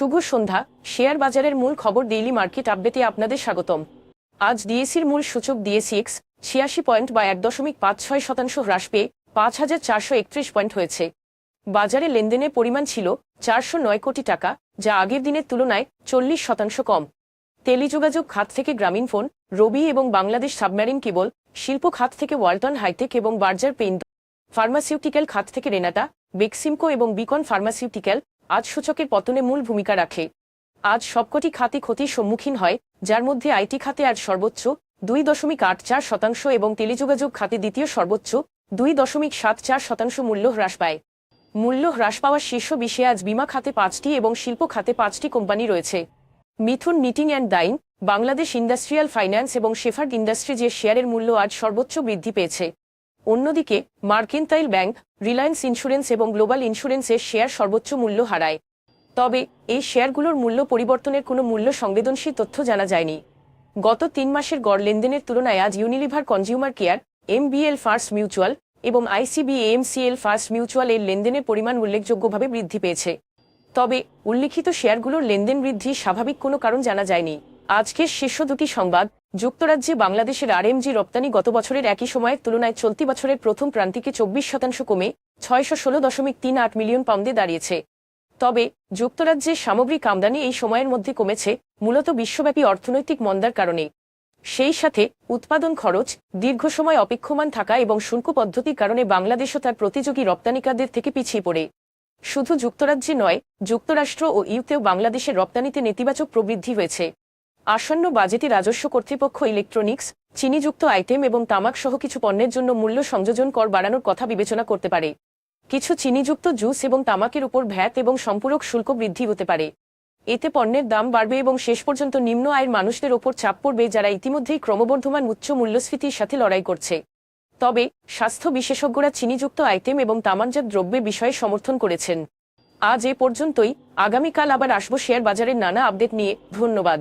শুভ সন্ধ্যা। Share বাজারের মূল খবর ডেইলি মার্কেট আপডেটে আপনাদের স্বাগতম। আজ ডিএসির মূল সূচক ডিএসিএক্স ছিয়াশি পয়েন্ট বা এক দশমিক পাঁচ ছয় শতাংশ হ্রাস পেয়ে পাঁচ হাজার চারশো একত্রিশ পয়েন্ট হয়েছে। বাজারে লেনদেনের পরিমাণ ছিল চারশো নয় কোটি টাকা, যা আগের দিনের তুলনায় চল্লিশ শতাংশ কম। টেলিযোগাযোগ খাত থেকে গ্রামীণ ফোন, রবি এবং বাংলাদেশ সাবমেরিন কেবল, শিল্প খাত থেকে ওয়ালটন হাইটেক এবং বার্জার পেইন্ট, ফার্মাসিউটিক্যাল খাত থেকে রেনাটা বেক্সিমকো এবং বিকন ফার্মাসিউটিক্যাল আজ সূচকের পতনে মূল ভূমিকা রাখে। আজ সবকটি খাতে ক্ষতির সম্মুখীন হয়, যার মধ্যে আইটি খাতে আজ সর্বোচ্চ দুই দশমিক আট চার শতাংশ এবং টেলিযোগাযোগ খাতে দ্বিতীয় সর্বোচ্চ দুই দশমিক সাত চার শতাংশ মূল্য হ্রাস পায়। মূল্য হ্রাস পাওয়ার শীর্ষ বিষয়ে আজ বিমা খাতে পাঁচটি এবং শিল্প খাতে পাঁচটি কোম্পানি রয়েছে। Mithun knitting and dyeing Bangladesh industrial finance এবং শেফার্ড ইন্ডাস্ট্রিজ এর শেয়ারের মূল্য আজ সর্বোচ্চ বৃদ্ধি পেয়েছে। অন্যদিকে মার্কেন্টাইল ব্যাংক রিলায়েন্স ইন্স্যুরেন্স এবং গ্লোবাল ইন্স্যুরেন্সের শেয়ার সর্বোচ্চ মূল্য হারায়। তবে, এই শেয়ারগুলোর মূল্য পরিবর্তনের কোনো মূল্য সংবেদনশীল তথ্য জানা যায়নি। গত তিন মাসের গড় লেনদেনের তুলনায় আজ Unilever consumer care, MBL first mutual এবং আইসিবি এএমসিএল ফার্স্ট মিউচুয়াল এর লেনদেনের পরিমাণ উল্লেখযোগ্যভাবে বৃদ্ধি পেয়েছে। তবে, উল্লিখিত শেয়ারগুলোর লেনদেন বৃদ্ধি স্বাভাবিক কোনো কারণ জানা যায়নি। আজকের শীর্ষ দুটি সংবাদ, যুক্তরাজ্যে বাংলাদেশের আরএমজি রপ্তানি গত বছরের একই সময়ের তুলনায় চলতি বছরের প্রথম প্রান্তিকে চব্বিশ শতাংশ কমে ছয়শো ষোলো দশমিক তিন আট মিলিয়ন পাউন্ডে দাঁড়িয়েছে। তবে যুক্তরাজ্যের সামগ্রিক আমদানি এই সময়ের মধ্যে কমেছে, মূলত বিশ্বব্যাপী অর্থনৈতিক মন্দার কারণে। সেই সাথে উৎপাদন খরচ, দীর্ঘ সময় অপেক্ষমান থাকা এবং শুল্ক পদ্ধতির কারণে বাংলাদেশও তার প্রতিযোগী রপ্তানিকারদের থেকে পিছিয়ে পড়ে। শুধু যুক্তরাজ্যে নয়, যুক্তরাষ্ট্র ও ইউতেও বাংলাদেশের রপ্তানিতে নেতিবাচক প্রবৃদ্ধি হয়েছে। আসন্ন বাজেটে রাজস্ব কর্তৃপক্ষ ইলেকট্রনিক্স, চিনিযুক্ত আইটেম এবং তামাক সহ কিছু পণ্যের জন্য মূল্য সংযোজন কর বাড়ানোর কথা বিবেচনা করতে পারে। কিছু চিনিযুক্ত জুস এবং তামাকের উপর ভ্যাট এবং সম্পূরক শুল্ক বৃদ্ধি হতে পারে। এতে পণ্যের দাম বাড়বে এবং শেষ পর্যন্ত নিম্ন আয়ের মানুষদের ওপর চাপ পড়বে যারা ইতিমধ্যেই ক্রমবর্ধমান উচ্চ মূল্যস্ফীতির সাথে লড়াই করছে। তবে, স্বাস্থ্য বিশেষজ্ঞরা চিনিযুক্ত আইটেম এবং তামাকজাত দ্রব্যের বিষয়ে সমর্থন করেছেন। আজ এ পর্যন্তই। আগামীকাল আবার আসব শেয়ার বাজারের নানা আপডেট নিয়ে। ধন্যবাদ।